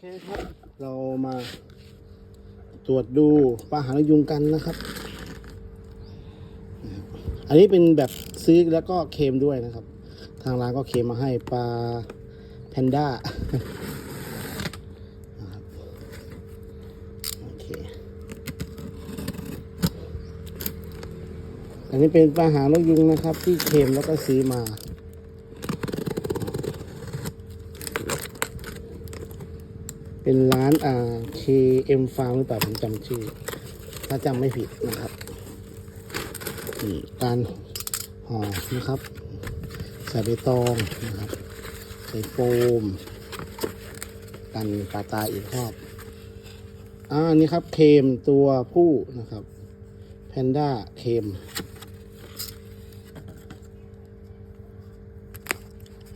เคครับเรามาตรวจดูปลาหางนกยุงกันนะครับ อันนี้เป็นแบบซื้อแล้วก็เค็มด้วยนะครับ ทางร้านก็เค็มมาให้ปลาแพนด้าอันนี้เป็นปลาหางนกยุงนะครับ ที่เค็มแล้วก็ซื้อมา เป็นร้านอ่า KM Farm หรือเปล่าผมจำชื่อ ถ้าจำไม่ผิดนะครับการห่อนะครับใส่ใบตองนะครับใส่โฟมกันปลาตายอีกรอบอ่านี่ครับเคมตัวผู้นะครับแพนด้าเคม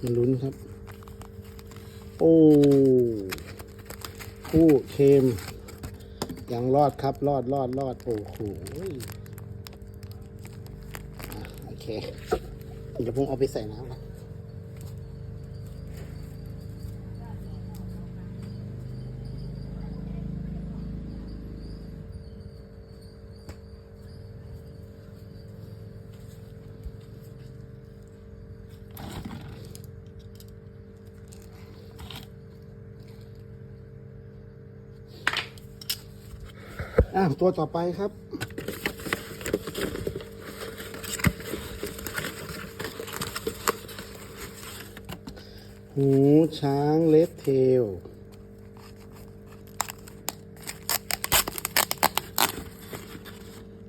มันลุ้นครับ โอ้ คู่เคมยังรอดครับรอดรอดรอดโอ้โหโอเคเดี๋ยวผมเอาไปใส่น้ำก่อน อะตัวต่อไปครับ หูช้างเลดเทล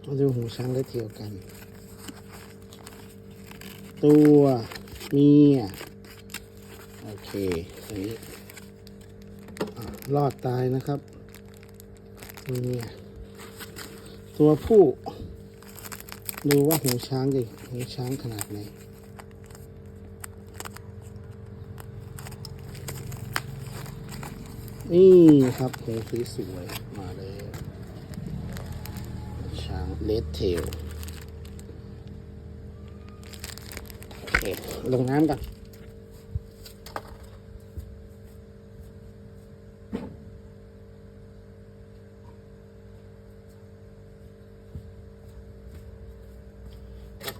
มาดูหูช้างเลดเทลกัน ตัวเมียโอเคอันนี้รอดตายนะครับเมีย ตัวผู้ ดูว่าหูช้างดิหูช้างขนาดไหนนี่ครับหูสวยๆมาเลยช้างเลดเทลโอเคลงน้ำกัน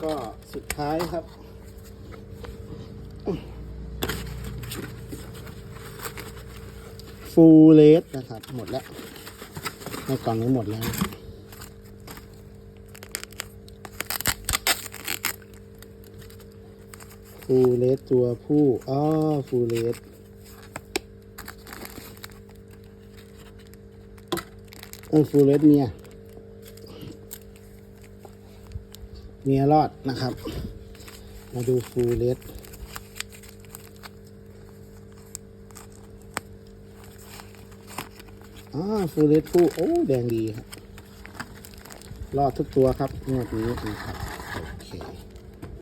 ก็สุดท้ายครับ ฟูลเลสนะครับ หมดแล้ว ในกล่องนี้หมดแล้วฟูลเลสตัวผู้อ๋อฟูลเลสเออฟูลเลสเมีย เมียรอดนะครับ มาดูฟูลเลสอ่าฟูเลสฟูโอ้ แดงดีครับ รอดทุกตัวครับงวดนี้นะครับ